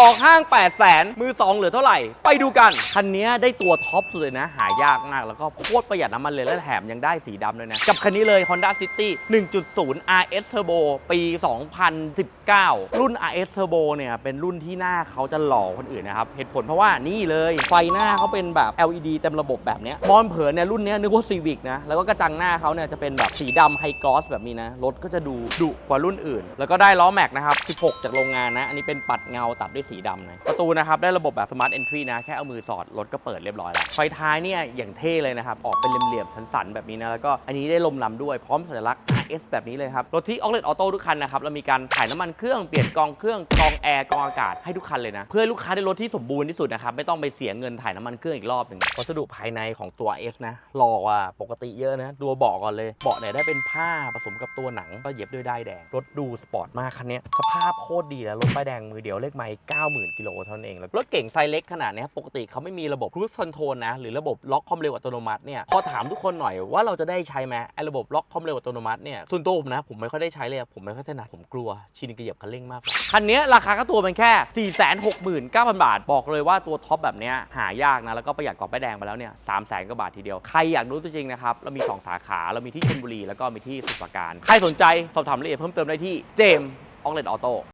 ออกห้าง 8 0 0แสนมือ 2 เหลือเท่าไหร่ ไปดูกัน คันนี้ได้ตัวท็อปสุดเลยนะ หายากมาก แล้วก็โคตรประหยัดน้ำมันเลย และแถมยังได้สีดำด้วยนะ กับคันนี้เลย Honda City 1.0 RS Turbo ปี 2019 รุ่น RS Turbo เนี่ยเป็นรุ่นที่หน้าเขาจะหล่อคนอื่นนะครับ เหตุผลเพราะว่านี่เลย ไฟหน้าเขาเป็นแบบ LED เต็มระบบแบบนี้มองเผินเนี่ยรุ่นนี้นึกว่า Civic นะแล้วก็กระจังหน้าเขาเนี่ยจะเป็นแบบสีดำไฮกลอสแบบนี้นะรถก็จะดูดุกว่ารุ่นอื่น แล้วก็ได้ล้อแม็กนะครับ16 จากโรงงานนะอันนี้เป็นปัดเงาตัดด้วยสีดำนะประตูนะครับได้ระบบแบบ Smart Entry นะ แค่เอามือสอดรถก็เปิดเรียบร้อยแล้ว ไฟท้ายเนี่ยอย่างเท่เลยนะครับ ออกเป็นเหลี่ยมๆสันๆ แบบนี้นะ แล้วก็อันนี้ได้ลมลำด้วยพร้อมสัญลักษณ์ RS แบบนี้เลยครับ รถที่ Outlet Auto ทุกคันนะครับ เรามีการถ่ายน้ำมันเครื่อง เปลี่ยนกองเครื่อง กองแอร์ กองอากาศให้ทุกคันเลยนะ เพื่อลูกค้าได้รถที่สมบูรณ์ที่สุดนะครับ ไม่ต้องไปเสียเงินถ่ายน้ำมันเครื่องอีกรอบหนึ่งวัสดุภายในของตัว S นะหล่อกว่าปกติเยอะนะดูเบาะก่อนเลยเบาะเนี่ยได้เป็นผ้าผสมกับตัวหนังก็เย็บด้วยด้ายแดงรถดูสปอร์ตมากคันนี้สภาพโคตรดีแล้วรถป้ายแดงมือเดียวเลขไมล์90,000กิโลเท่านั้นเองแล้วรถเก่งไซส์เล็กขนาดนี้ปกติเขาไม่มีระบบ cruise control นะหรือระบบล็อกความเร็วอัตโนมัติเนี่ยพอถามทุกคนหน่อยว่าเราจะได้ใช้ไหมไอ้ระบบล็อกความเร็วอัตโนมัติเนี่ยส่วนตัวผมนะ ผมไม่ค่อยได้ใช้เลยอะผมไม่ค่อยถนัดผมกลัว ชินกับเหยียบคันเร่งมากกว่าคันเนี้ยราคาก็ตัวมันแค่ 469,000 บาท บอกเลยว่าตัวท็อปแบบเนี้ยหายากนะ แล้วก็ประหยัดกว่าป้ายแดงไปแล้วเนี่ยสามแสนกว่าบาททีเดียว ใครอยากรู้ตัวจริงนะครับ เรามี 2 สาขา เรามีที่ชลบุรี แล้วก็มีที่สุพรราการ ใครสนใจสอบถามรายละเอียดเพิ่มเติมได้ที่เจมออกเลตออโต้